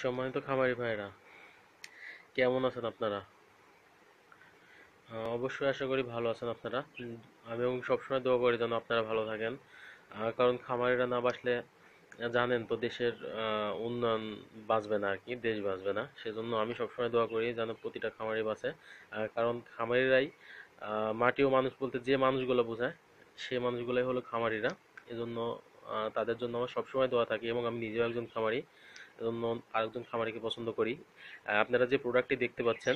সম্মানিত খামারি ভাইরা, কেমন আছেন আপনারা? অবশ্যই আশা করি ভালো আছেন আপনারা। আমি এবং সবসময় দোয়া করি যেন আপনারা ভালো থাকেন। কারণ খামারিরা না বাঁচলে জানেন তো দেশের উন্নয়ন বাঁচবে না আর কি, দেশ বাঁচবে না। সেজন্য আমি সবসময় দোয়া করি যেন প্রতিটা খামারি বাঁচে। কারণ খামারিরাই মাটি ও মানুষ বলতে যে মানুষগুলো বোঝায়, সে মানুষগুলোই হলো খামারিরা। এজন্য তাদের জন্য আমার সবসময় দোয়া থাকে এবং আমি নিজেও একজন খামারি। আরেকজন খামারিকে পছন্দ করি। আপনারা যে প্রোডাক্টটি দেখতে পাচ্ছেন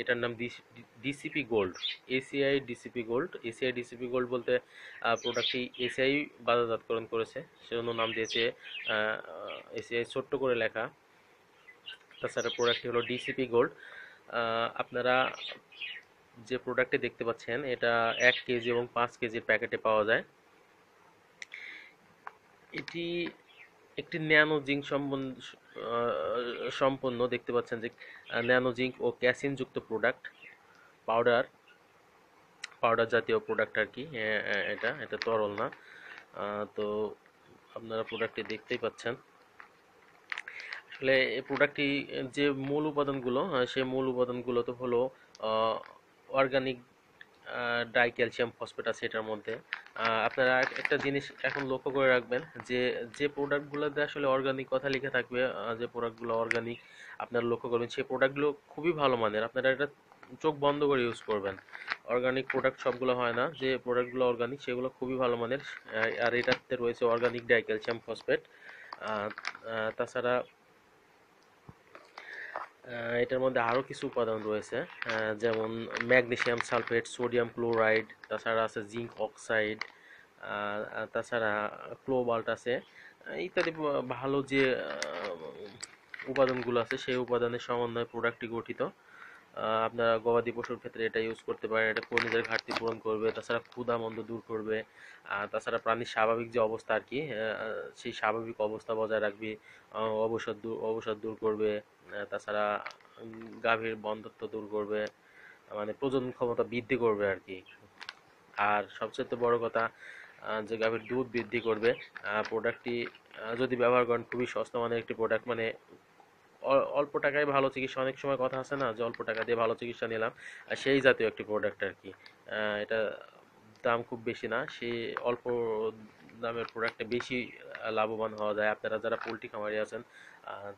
এটার নাম DCP gold ACI DCP gold ACI DCP gold বলতে প্রোডাক্টটি এসিআই বাজারজাতকরণ করেছে। সেজন্য নাম দিয়েছে এসিআই ছোট্ট করে লেখা। তাছাড়া প্রোডাক্টটি হলো ডিসিপি গোল্ড আপনারা যে প্রোডাক্টটি দেখতে পাচ্ছেন, এটা এক কেজি এবং পাঁচ কেজির প্যাকেটে পাওয়া যায়। এটি একটি ন্যানো জিঙ্ক সম্পন্ন দেখতে পাচ্ছেন যে ন্যানো জিঙ্ক ও ক্যাসিন যুক্ত প্রোডাক্ট পাউডার পাউডার জাতীয় প্রোডাক্ট আর কি এটা এটা তরল না। তো আপনারা প্রোডাক্টটি দেখতেই পাচ্ছেন। আসলে এই প্রোডাক্টটি যে মূল উপাদানগুলো সেই মূল উপাদানগুলো তো হলো অর্গানিক ডাই ক্যালসিয়াম ফসফেট আছে এটার মধ্যে। আপনারা একটা জিনিস এখন লক্ষ্য করে রাখবেন যে যে প্রোডাক্টগুলোতে আসলে অর্গানিক কথা লিখে থাকবে যে প্রোডাক্টগুলো অর্গানিক আপনারা লক্ষ্য করবেন সেই প্রোডাক্টগুলো খুবই ভালো মানের। আপনারা এটা চোখ বন্ধ করে ইউজ করবেন। অর্গানিক প্রোডাক্ট সবগুলো হয় না, যে প্রোডাক্টগুলো অর্গানিক সেগুলো খুবই ভালো মানের। আর এটাতে রয়েছে অর্গানিক ডাই ক্যালসিয়াম ফসফেট তাছাড়া এটার মধ্যে আরও কিছু উপাদান রয়েছে যেমন ম্যাগনেসিয়াম সালফেট, সোডিয়াম ক্লোরাইড, তাছাড়া আছে জিঙ্ক অক্সাইড তাছাড়া ক্লোবাল্ট আছে ইত্যাদি ভালো যে উপাদানগুলো আছে সেই উপাদানের সমন্বয়ে প্রোডাক্টটি গঠিত। আপনারা গবাদি পশুর ক্ষেত্রে এটা ইউজ করতে পারেন, এটা খনিজের ঘাটতি পূরণ করবে, তাছাড়া ক্ষুধা মন্দ দূর করবে তাছাড়া প্রাণীর স্বাভাবিক যে অবস্থা আর কি সেই স্বাভাবিক অবস্থা বজায় রাখবে অবসাদ দূর অবসাদ দূর করবে তাছাড়া গাভীর বন্ধ্যত্ব দূর করবে মানে প্রজনন ক্ষমতা বৃদ্ধি করবে আর কি। আর সবচেয়ে বড় কথা যে গাভীর দুধ বৃদ্ধি করবে প্রোডাক্টটি যদি ব্যবহার করেন, খুবই সস্তা মানের একটি প্রোডাক্ট মানে অল্প টাকায় ভালো চিকিৎসা, অনেক সময় কথা আছে না, যে অল্প টাকা দিয়ে ভালো চিকিৎসা নিলাম সেই জাতীয় একটি প্রোডাক্ট আর কি। এটা দাম খুব বেশি না, সে অল্প দামের প্রোডাক্টে বেশি লাভবান হওয়া যায়। আপনারা যারা পোলট্রি খামারি আছেন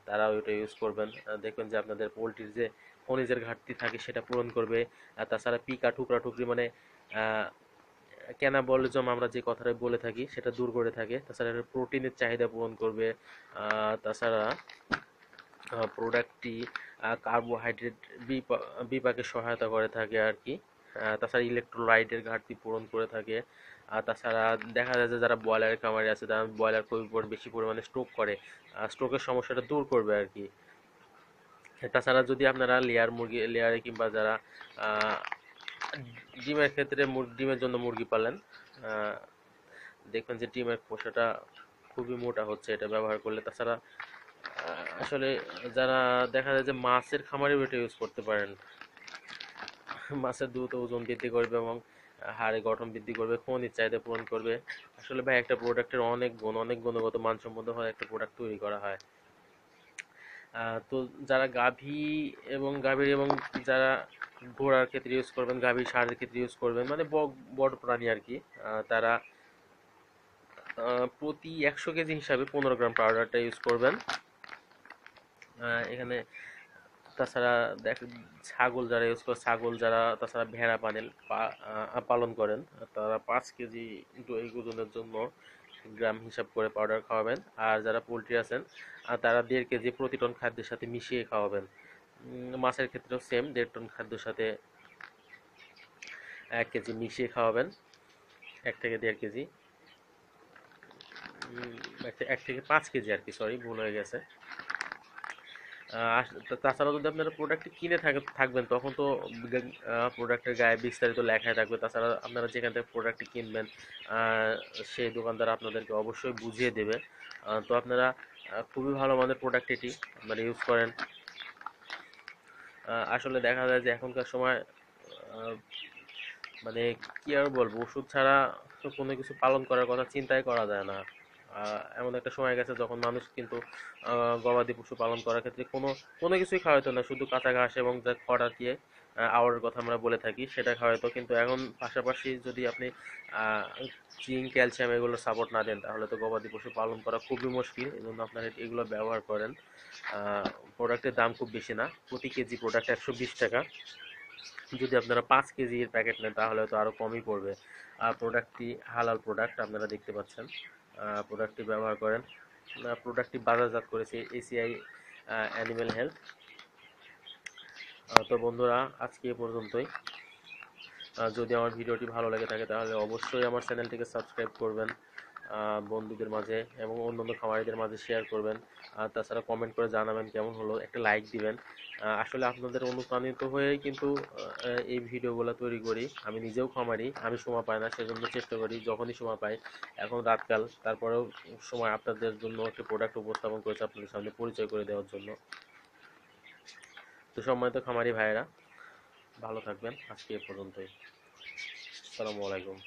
তারা ওইটা ইউজ করবেন। দেখবেন যে আপনাদের পোলট্রির যে খনিজের ঘাটতি থাকে, সেটা পূরণ করবে। তাছাড়া পিকা টুকরা টুকরি মানে ক্যানাবলিজম আমরা যে কথাটা বলে থাকি, সেটা দূর করে থাকে। তাছাড়া প্রোটিনের চাহিদা পূরণ করবে। তাছাড়া প্রোডাক্টটি কার্বোহাইড্রেট বিপাকে সহায়তা করে থাকে আর কি। তাছাড়া ইলেকট্রোলাইটের ঘাটতি পূরণ করে থাকে। আর তাছাড়া দেখা যায় যে যারা ব্রয়লারের খামারে আছে, তারা ব্রয়লার খুবই বেশি পরিমাণে স্ট্রোক করে। স্ট্রোকের সমস্যাটা দূর করবে আর কি। তাছাড়া যদি আপনারা লেয়ার মুরগি লেয়ারে কিংবা যারা ডিমের ক্ষেত্রে ডিমের জন্য মুরগি পালেন দেখবেন যে ডিমের খোসাটা খুবই মোটা হচ্ছে এটা ব্যবহার করলে। তাছাড়া আসলে যারা দেখা যায় যে মাছের খামারে এটা ইউজ করতে পারেন। মাছের দ্রুত ওজন বৃদ্ধি করবে এবং হাড়ে গঠন বৃদ্ধি করবে, খনিজ চাহিদা পূরণ করবে। আসলে ভাই, একটা প্রোডাক্টের অনেক গুণ, অনেক গুণগত মানসম্মত হয় একটা প্রোডাক্ট তৈরি করা হয়। তো যারা গাভী এবং গাভীর এবং যারা ঘোড়ার ক্ষেত্রে ইউজ করবেন, গাভীর সারের ক্ষেত্রে ইউজ করবেন মানে বড় প্রাণী আর কি তারা প্রতি একশো কেজি হিসাবে পনেরো গ্রাম পাউডারটা ইউজ করবেন। এখানে তাছাড়া দেখ, ছাগল যারা ইউজ করে, ছাগল যারা তাছাড়া ভেড়া পানেল পালন করেন, তারা পাঁচ কেজি দই ওজনের জন্য গ্রাম হিসাব করে পাউডার খাওয়াবেন। আর যারা পোলট্রি আছেন তারা দেড় কেজি প্রতি টন খাদ্যের সাথে মিশিয়ে খাওয়াবেন। মাছের ক্ষেত্রেও সেম দেড় টন খাদ্যের সাথে এক কেজি মিশিয়ে খাওয়াবেন। এক থেকে দেড় কেজি। এক থেকে পাঁচ কেজি আর কি সরি ভুল হয়ে গেছে। তাছাড়া যদি আপনারা প্রোডাক্টটি কিনে থাকে থাকবেন, তখন তো প্রোডাক্টের গায়ে বিস্তারিত লেখাই থাকবে। তাছাড়া আপনারা যেখান থেকে প্রোডাক্টটি কিনবেন সেই দোকানদার আপনাদেরকে অবশ্যই বুঝিয়ে দেবে। তো আপনারা খুবই ভালো মানের প্রোডাক্ট এটি আপনারা ইউজ করেন। আসলে দেখা যায় যে এখনকার সময় মানে কি আর বলব, ওষুধ ছাড়া কোনো কিছু পালন করার কথা চিন্তাই করা যায় না। এমন একটা সময় গেছে যখন মানুষ কিন্তু গবাদি পশু পালন করার ক্ষেত্রে কোনো কোনো কিছুই খাওয়াইতো না, শুধু কাঁচা ঘাস এবং যা খড় আর কি কথা আমরা বলে থাকি, সেটা খাওয়াইতো। কিন্তু এখন পাশাপাশি যদি আপনি জিঙ্ক, ক্যালসিয়াম এগুলো সাপোর্ট না দেন, তাহলে তো গবাদি পশু পালন করা খুবই মুশকিল এই জন্য আপনারা এগুলো ব্যবহার করেন। প্রোডাক্টের দাম খুব বেশি না, প্রতি কেজি প্রোডাক্ট একশো বিশ টাকা। যদি আপনারা পাঁচ কেজির প্যাকেট নেন, তাহলে তো আরও কমই পড়বে। আর প্রোডাক্টটি হালাল প্রোডাক্ট আপনারা দেখতে পাচ্ছেন। প্রোডাক্টটি ব্যবহার করেন। প্রোডাক্টটি বাজারজাত করেছে এসিআই অ্যানিম্যাল হেলথ তো বন্ধুরা, আজকে এ পর্যন্তই। যদি আমার ভিডিওটি ভালো লেগে থাকে, তাহলে অবশ্যই আমার চ্যানেলটিকে সাবস্ক্রাইব করবেন বন্ধুদের মাঝে এবং অন্যান্য খামারিদের মাঝে শেয়ার করবেন। আর তাছাড়া কমেন্ট করে জানাবেন কেমন হলো, একটা লাইক দিবেন। আসলে আপনাদের অনুপ্রাণিত হয়েই কিন্তু এই ভিডিওগুলো তৈরি করি। আমি নিজেও খামারি আমি সময় পাই না, সেজন্য চেষ্টা করি, যখনই সময় পাই। এখন রাতকাল, তারপরেও সময় আপনাদের জন্য একটি প্রোডাক্ট উপস্থাপন করেছে আপনাদের সামনে পরিচয় করে দেওয়ার জন্য। তো সম্মানিত খামারি ভাইয়েরা, ভালো থাকবেন, আজকে এ পর্যন্তই। আসসালামু আলাইকুম।